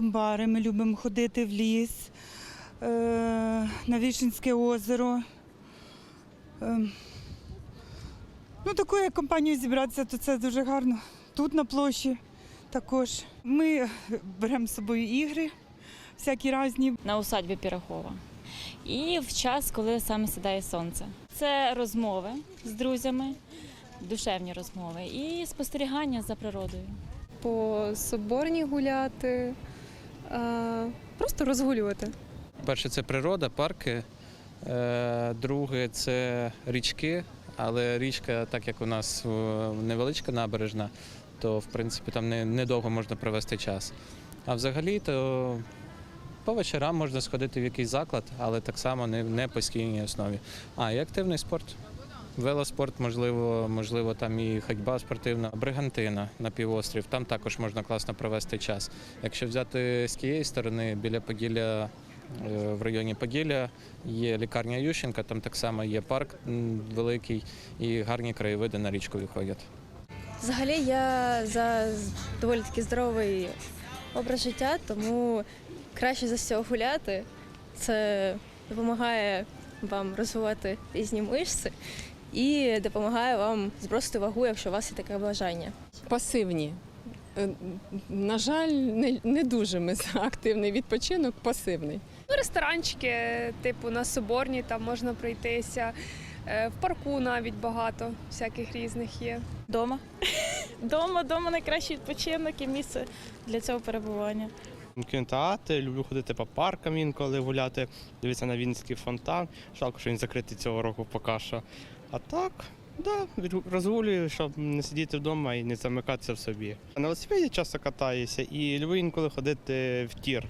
Бари ми любимо ходити в ліс, е, на Вішенське озеро. Е, ну, такою компанією зібратися, то це дуже гарно. Тут на площі також. Ми беремо з собою ігри, всякі різні. на усадьбі Пірахова. І в час, коли саме сідає сонце. Це розмови з друзями, душевні розмови і спостерігання за природою. по соборній гуляти, просто розгулювати. Перше це природа, парки. Е, Друге це річки, але річка, так як у нас е, невеличка набережна, то в принципі там недовго можна провести час. А взагалі, то по вечорам можна сходити в якийсь заклад, але так само не, не постійній основі. А і активний спорт. Велоспорт, можливо, можливо, там і ходьба спортивна, бригантина на півострів. Там також можна класно провести час. Якщо взяти з тієї сторони, біля Поділля, е, в районі Поділля є лікарня Ющенка, там так само є парк великий і гарні краєвиди на річку виходять. Взагалі я за доволі таки здоровий образ життя, тому краще за всього гуляти. Це допомагає вам розвивати різні мишці і допомагає вам збросити вагу, якщо у вас є таке бажання. Пасивні. Е, На жаль, не, не дуже ми за активний відпочинок, пасивний. Ну, ресторанчики, типу на Соборній, там можна пройтися. Е, В парку навіть багато всяких різних є. Дома. Дома, дома найкращий відпочинок і місце для цього перебування. Кінотеатри, люблю ходити по паркам інколи гуляти, дивитися на Вінницький фонтан. Жалко, що він закритий цього року поки що. А так, да, розгулюю, щоб не сидіти вдома і не замикатися в собі. На велосипеді часто катаюся і люблю інколи ходити в тір.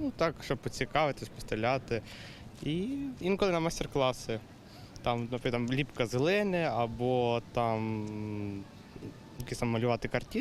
Ну так, щоб поцікавитись, постріляти. І інколи на майстер-класи. Там, наприклад, ліпка з глини або там якісь там малювати картини.